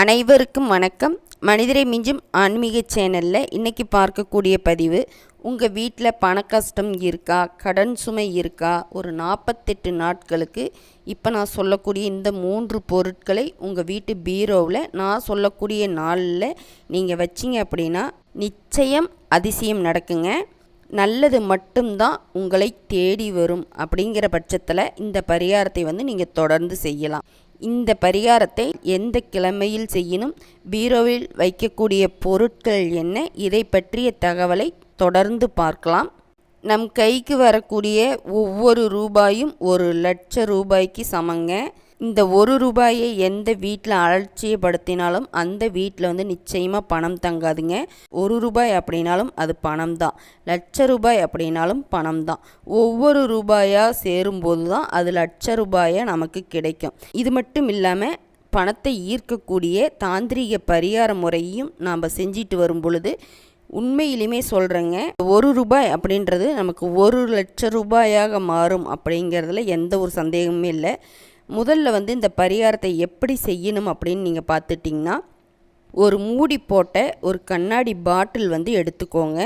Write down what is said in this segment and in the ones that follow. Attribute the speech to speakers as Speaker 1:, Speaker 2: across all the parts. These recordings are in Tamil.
Speaker 1: அனைவருக்கும் வணக்கம். மனிதரை மிஞ்சும் ஆன்மீக சேனலில் இன்றைக்கி பார்க்கக்கூடிய பதிவு உங்கள் வீட்டில் பண கஷ்டம் இருக்கா? கடன் சுமை இருக்கா? ஒரு நாற்பத்தெட்டு நாட்களுக்கு இப்போ நான் சொல்லக்கூடிய இந்த மூன்று பொருட்களை உங்கள் வீட்டு பீரோவில் நான் சொல்லக்கூடிய நாளில் நீங்கள் வச்சிங்க அப்படின்னா நிச்சயம் அதிசயம் நடக்குங்க. நல்லது மட்டும்தான் உங்களை தேடி வரும் அப்படிங்கிற பட்சத்தில் இந்த பரிகாரத்தை வந்து நீங்கள் தொடர்ந்து செய்யலாம். இந்த பரிகாரத்தை எந்த கிழமையில் செய்யணும் பீரோவில் வைக்கக்கூடிய பொருட்கள் என்ன இதை பற்றிய தகவலை தொடர்ந்து பார்க்கலாம். நம் கைக்கு வரக்கூடிய ஒவ்வொரு ரூபாயும் ஒரு லட்ச ரூபாய்க்கு சமங்க. இந்த ஒரு ரூபாயை எந்த வீட்டில் அலட்சியப்படுத்தினாலும் அந்த வீட்டில் வந்து நிச்சயமாக பணம் தங்காதுங்க. ஒரு ரூபாய் அப்படின்னாலும் அது பணம் தான் லட்ச ரூபாய் அப்படின்னாலும் பணம் தான் ஒவ்வொரு ரூபாயாக சேரும்போது தான் அது லட்ச ரூபாயாக நமக்கு கிடைக்கும். இது மட்டும் இல்லாமல் பணத்தை ஈர்க்கக்கூடிய தாந்திரிக பரிகார முறையும் நாம் செஞ்சிட்டு வரும் பொழுது உண்மையிலுமே சொல்கிறேங்க ஒரு ரூபாய் அப்படின்றது நமக்கு ஒரு லட்ச ரூபாயாக மாறும் அப்படிங்கிறதுல எந்த ஒரு சந்தேகமுமே இல்லை. முதல்ல வந்து இந்த பரிகாரத்தை எப்படி செய்யணும் அப்படின்னு நீங்கள் பார்த்துட்டிங்கன்னா ஒரு மூடி போட்ட ஒரு கண்ணாடி பாட்டில் வந்து எடுத்துக்கோங்க.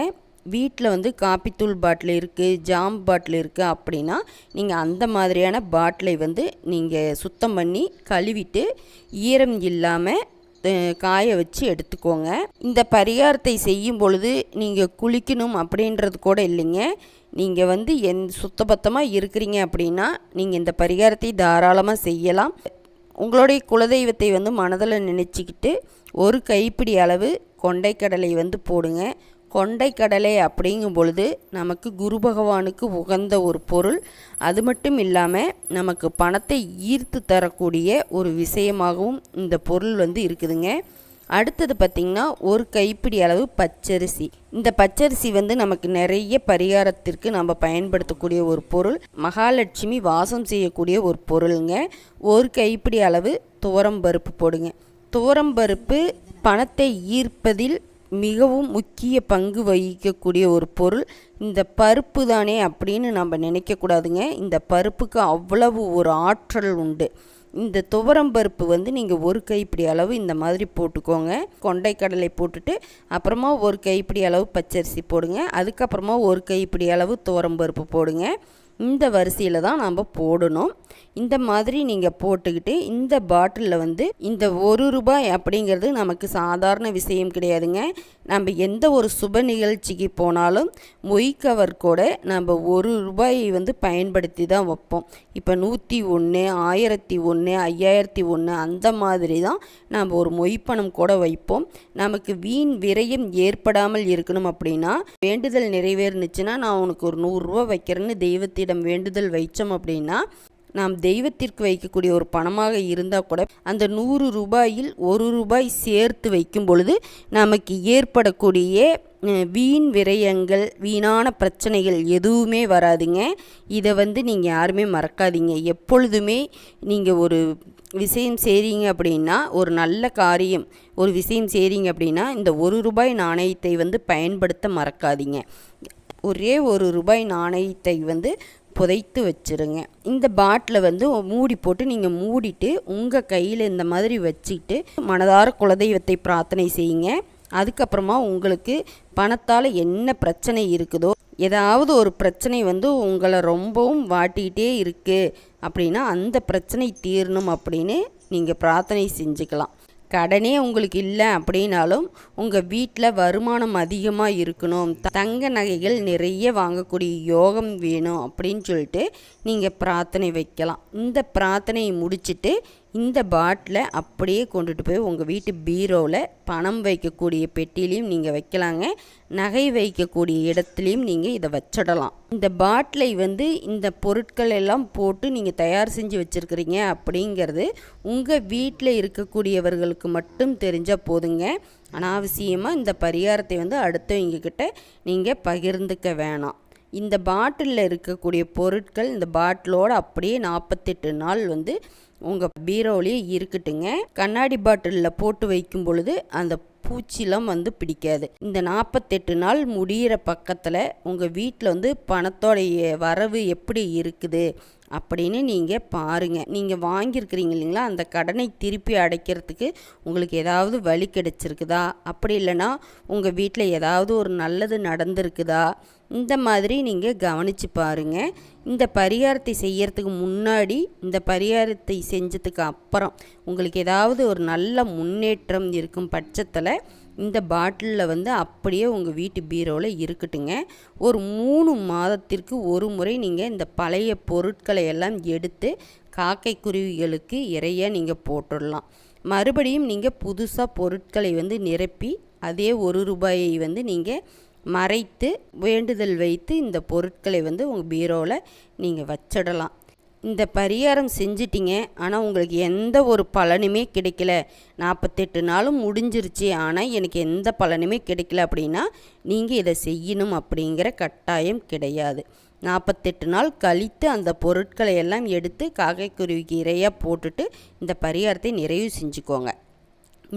Speaker 1: வீட்டில் வந்து காப்பித்தூள் பாட்டில் இருக்குது ஜாம் பாட்டில் இருக்குது அப்படின்னா நீங்கள் அந்த மாதிரியான பாட்டிலை வந்து நீங்கள் சுத்தம் பண்ணி கழுவிட்டு ஈரம் இல்லாமல் காய வச்சு எடுத்துக்கோங்க. இந்த பரிகாரத்தை செய்யும் பொழுது நீங்கள் குளிக்கணும் அப்படின்றது கூட இல்லைங்க. நீங்கள் வந்து எந் சுத்தபத்தமாக இருக்கிறீங்க அப்படின்னா நீங்கள் இந்த பரிகாரத்தை தாராளமாக செய்யலாம். உங்களுடைய குலதெய்வத்தை வந்து மனதில் நினச்சிக்கிட்டு ஒரு கைப்பிடி அளவு கொண்டைக்கடலை வந்து போடுங்க. கொண்டைக்கடலை அப்படிங்கும் பொழுது நமக்கு குரு பகவானுக்கு உகந்த ஒரு பொருள். அது மட்டும் இல்லாமல் நமக்கு பணத்தை ஈர்த்து தரக்கூடிய ஒரு விஷயமாகவும் இந்த பொருள் வந்து இருக்குதுங்க. அடுத்தது பார்த்திங்கன்னா ஒரு கைப்பிடி அளவு பச்சரிசி. இந்த பச்சரிசி வந்து நமக்கு நிறைய பரிகாரத்திற்கு நம்ம பயன்படுத்தக்கூடிய ஒரு பொருள். மகாலட்சுமி வாசம் செய்யக்கூடிய ஒரு பொருளுங்க. ஒரு கைப்பிடி அளவு துவரம் பருப்பு போடுங்க. துவரம் பருப்பு பணத்தை ஈர்ப்பதில் மிகவும் முக்கிய பங்கு வகிக்கக்கூடிய ஒரு பொருள். இந்த பருப்பு தானே அப்படின்னு நம்ம நினைக்கக்கூடாதுங்க இந்த பருப்புக்கு அவ்வளவு ஒரு ஆற்றல் உண்டு. இந்த துவரம் பருப்பு வந்து நீங்கள் ஒரு கைப்பிடி அளவு இந்த மாதிரி போட்டுக்கோங்க. கொண்டைக்கடலை போட்டுட்டு அப்புறமா ஒரு கைப்பிடி அளவு பச்சரிசி போடுங்க. அதுக்கப்புறமா ஒரு கைப்பிடி அளவு துவரம் பருப்பு போடுங்க. இந்த வரிசையில் தான் நம்ம போடணும். இந்த மாதிரி நீங்கள் போட்டுக்கிட்டு இந்த பாட்டிலில் வந்து இந்த ஒரு ரூபாய் அப்படிங்கிறது நமக்கு சாதாரண விஷயம் கிடையாதுங்க. நம்ம எந்த ஒரு சுப நிகழ்ச்சிக்கு போனாலும் மொய் கவர் கூட நம்ம ஒரு ரூபாயை வந்து பயன்படுத்தி தான் வைப்போம். இப்போ நூற்றி ஒன்று ஆயிரத்தி ஒன்று ஐயாயிரத்தி ஒன்று அந்த மாதிரி தான் நம்ம ஒரு மொய்ப்பணம் கூட வைப்போம். நமக்கு வீண் விரயம் ஏற்படாமல் இருக்கணும் அப்படின்னா வேண்டுதல் நிறைவேறுனுச்சுன்னா நான் உனக்கு ஒரு நூறுரூவா வைக்கிறேன்னு தெய்வத்திடம் வேண்டுதல் வைச்சோம் அப்படின்னா நாம் தெய்வத்திற்கு வைக்கக்கூடிய ஒரு பணமாக இருந்தால் கூட அந்த நூறு ரூபாயில் ஒரு ரூபாய் சேர்த்து வைக்கும் பொழுது நமக்கு ஏற்படக்கூடிய வீண் விரயங்கள் வீணான பிரச்சனைகள் எதுவுமே வராதுங்க. இதை வந்து நீங்கள் யாருமே மறக்காதீங்க. எப்பொழுதுமே நீங்கள் ஒரு விஷயம் செய்கிறீங்க அப்படின்னா ஒரு நல்ல காரியம் ஒரு விஷயம் செய்கிறீங்க அப்படின்னா இந்த ஒரு ரூபாய் நாணயத்தை வந்து பயன்படுத்த மறக்காதீங்க. ஒரே ஒரு ரூபாய் நாணயத்தை வந்து புதைத்து வச்சுருங்க. இந்த பாட்டில் வந்து மூடி போட்டு நீங்கள் மூடிட்டு உங்கள் கையில் இந்த மாதிரி வச்சுக்கிட்டு மனதார குலதெய்வத்தை பிரார்த்தனை செய்யுங்க. அதுக்கப்புறமா உங்களுக்கு பணத்தால் என்ன பிரச்சனை இருக்குதோ ஏதாவது ஒரு பிரச்சனை வந்து உங்களை ரொம்பவும் வாட்டிக்கிட்டே இருக்குது அப்படின்னா அந்த பிரச்சனை தீரணும் அப்படின்னு நீங்கள் பிரார்த்தனை செஞ்சுக்கலாம். கடனே உங்களுக்கு இல்லை அப்படின்னாலும் உங்கள் வீட்டில் வருமானம் அதிகமாக இருக்கணும். தங்க நகைகள் நிறைய வாங்கக்கூடிய யோகம் வேணும் அப்படின்னு சொல்லிட்டு நீங்கள் பிரார்த்தனை வைக்கலாம். இந்த பிரார்த்தனையை முடிச்சுட்டு இந்த பாட்டிலை அப்படியே கொண்டுட்டு போய் உங்கள் வீட்டு பீரோவில் பணம் வைக்கக்கூடிய பெட்டிலையும் நீங்கள் வைக்கலாங்க. நகை வைக்கக்கூடிய இடத்துலையும் நீங்கள் இதை வச்சிடலாம். இந்த பாட்டிலை வந்து இந்த பொருட்கள் எல்லாம் போட்டு நீங்கள் தயார் செஞ்சு வச்சுருக்கிறீங்க அப்படிங்கிறது உங்கள் வீட்டில் இருக்கக்கூடியவர்களுக்கு மட்டும் தெரிஞ்சால் போதுங்க. அனாவசியமாக இந்த பரிகாரத்தை வந்து அடுத்தவங்கக்கிட்ட நீங்கள் பகிர்ந்துக்க வேணாம். இந்த பாட்டிலில் இருக்கக்கூடிய பொருட்கள் இந்த பாட்டிலோடு அப்படியே நாற்பத்தெட்டு நாள் வந்து உங்கள் பீரோவிலேயே இருக்கட்டுங்க. கண்ணாடி பாட்டிலில் போட்டு வைக்கும் பொழுது அந்த பூச்சிலாம் வந்து பிடிக்காது. இந்த நாற்பத்தெட்டு நாள் முடிகிற பக்கத்தில் உங்கள் வீட்டில் வந்து பணத்தோடைய வரவு எப்படி இருக்குது? அப்படின்னு நீங்கள் பாருங்கள் நீங்கள் வாங்கியிருக்கிறீங்க இல்லைங்களா? அந்த கடனை திருப்பி அடைக்கிறதுக்கு உங்களுக்கு ஏதாவது வழி கிடைச்சிருக்குதா? அப்படி இல்லைன்னா உங்கள் வீட்டில் ஏதாவது ஒரு நல்லது நடந்திருக்குதா? இந்த மாதிரி நீங்கள் கவனித்து பாருங்கள் இந்த பரிகாரத்தை செய்யறதுக்கு முன்னாடி இந்த பரிகாரத்தை செஞ்சதுக்கு அப்புறம் உங்களுக்கு ஏதாவது ஒரு நல்ல முன்னேற்றம் இருக்கும் பட்சத்தில் இந்த பாட்டிலில் வந்து அப்படியே உங்கள் வீட்டு பீரோவில் இருக்கட்டுங்க. ஒரு மூணு மாதத்திற்கு ஒரு முறை நீங்கள் இந்த பழைய பொருட்களை எல்லாம் எடுத்து காக்கை குருவிகளுக்கு இறைய நீங்கள் போட்டுடலாம். மறுபடியும் நீங்கள் புதுசாக பொருட்களை வந்து நிரப்பி அதே ஒரு ரூபாயை வந்து நீங்கள் மறைத்து வேண்டுதல் வைத்து இந்த பொருட்களை வந்து உங்கள் பீரோவில் நீங்கள் வச்சிடலாம். இந்த பரிகாரம் செஞ்சிட்டிங்க. ஆனால் உங்களுக்கு எந்த ஒரு பலனுமே கிடைக்கல. நாற்பத்தெட்டு நாளும் முடிஞ்சிருச்சு. ஆனால் எனக்கு எந்த பலனுமே கிடைக்கல அப்படின்னா நீங்கள் இதை செய்யணும் அப்படிங்கிற கட்டாயம் கிடையாது. நாற்பத்தெட்டு நாள் கழித்து அந்த பொருட்களை எல்லாம் எடுத்து காக்கைக்குருவிக்கு இறையாக போட்டுட்டு இந்த பரிகாரத்தை நிறைவு செஞ்சுக்கோங்க.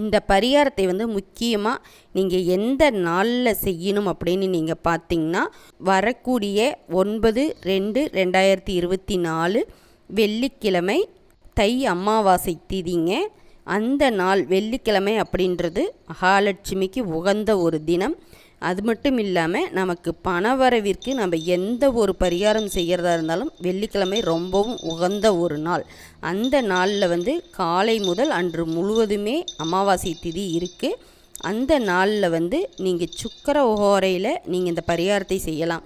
Speaker 1: இந்த பரிகாரத்தை வந்து முக்கியமாக நீங்கள் எந்த நாளில் செய்யணும் அப்படின்னு நீங்கள் பார்த்தீங்கன்னா வரக்கூடிய ஒன்பது ரெண்டு ரெண்டாயிரத்தி இருபத்தி நாலு வெள்ளிக்கிழமை தை அமாவாசை திதிங்க. அந்த நாள் வெள்ளிக்கிழமை அப்படின்றது மகாலட்சுமிக்கு உகந்த ஒரு தினம். அது மட்டும் இல்லாமல் நமக்கு பணவரவிற்கு நம்ம எந்த ஒரு பரிகாரம் செய்கிறதா இருந்தாலும் வெள்ளிக்கிழமை ரொம்பவும் உகந்த ஒரு நாள். அந்த நாளில் வந்து காலை முதல் அன்று முழுவதுமே அமாவாசை திதி இருக்குது அந்த நாளில் வந்து நீங்கள் சுக்கர ஓரையில் நீங்கள் இந்த பரிகாரத்தை செய்யலாம்.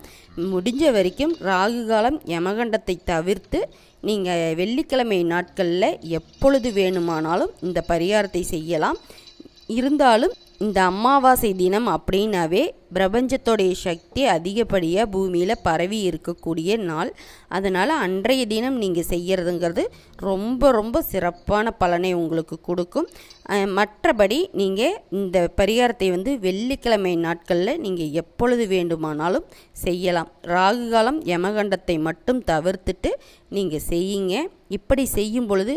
Speaker 1: முடிஞ்ச வரைக்கும் ராகு காலம் யமகண்டத்தை தவிர்த்து நீங்கள் வெள்ளிக்கிழமை நாட்களில் எப்பொழுது வேணுமானாலும் இந்த பரிகாரத்தை செய்யலாம். இருந்தாலும் இந்த அமாவாசை தினம் அப்படின்னாவே பிரபஞ்சத்தோடைய சக்தி அதிகப்படியாக பூமியில் பரவி இருக்கக்கூடிய நாள். அதனால் அன்றைய தினம் நீங்கள் செய்கிறதுங்கிறது ரொம்ப ரொம்ப சிறப்பான பலனை உங்களுக்கு கொடுக்கும். மற்றபடி நீங்கள் இந்த பரிகாரத்தை வந்து வெள்ளிக்கிழமை நாட்களில் நீங்கள் எப்பொழுது வேண்டுமானாலும் செய்யலாம். ராகு காலம் யமகண்டத்தை மட்டும் தவிர்த்துட்டு நீங்கள் செய்யுங்க. இப்படி செய்யும் பொழுது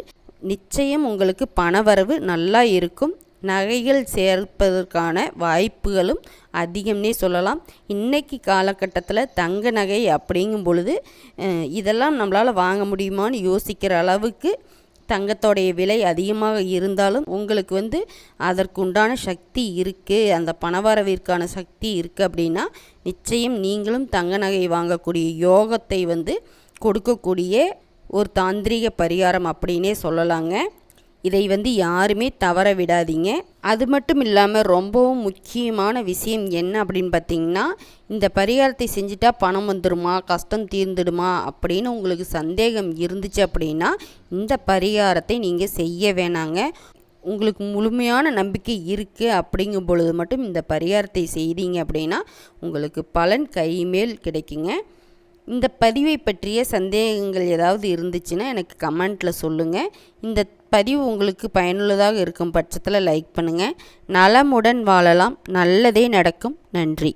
Speaker 1: நிச்சயம் உங்களுக்கு பணவரவு நல்லா இருக்கும். நகைகள் சேர்ப்பதற்கான வாய்ப்புகளும் அதிகம்னே சொல்லலாம். இன்றைக்கி காலகட்டத்தில் தங்க நகை அப்படிங்கும் பொழுது இதெல்லாம் நம்மளால் வாங்க முடியுமான்னு யோசிக்கிற அளவுக்கு தங்கத்தோடைய விலை அதிகமாக இருந்தாலும் உங்களுக்கு வந்து அதற்குண்டான சக்தி இருக்குது அந்த பணவரவிற்கான சக்தி இருக்குது அப்படின்னா நிச்சயம் நீங்களும் தங்க நகை வாங்கக்கூடிய யோகத்தை வந்து கொடுக்கக்கூடிய ஒரு தாந்திரிக பரிகாரம் அப்படின்னே சொல்லலாங்க. இதை வந்து யாருமே தவற விடாதீங்க. அது மட்டும் இல்லாமல் ரொம்பவும் முக்கியமான விஷயம் என்ன அப்படின்னு பார்த்தீங்கன்னா இந்த பரிகாரத்தை செஞ்சுட்டா பணம் வந்துடுமா கஷ்டம் தீர்ந்துடுமா அப்படின்னு உங்களுக்கு சந்தேகம் இருந்துச்சு அப்படின்னா இந்த பரிகாரத்தை நீங்கள் செய்ய வேணாங்க. உங்களுக்கு முழுமையான நம்பிக்கை இருக்குது அப்படிங்கும் பொழுது மட்டும் இந்த பரிகாரத்தை செய்தீங்க அப்படின்னா உங்களுக்கு பலன் கைமேல் கிடைக்குங்க. இந்த பதிவை பற்றிய சந்தேகங்கள் ஏதாவது இருந்துச்சுன்னா எனக்கு கமெண்ட்டில் சொல்லுங்கள் இந்த பதிவு உங்களுக்கு பயனுள்ளதாக இருக்கும் பட்சத்தில் லைக் பண்ணுங்கள் நலமுடன் வாழலாம். நல்லதே நடக்கும். நன்றி.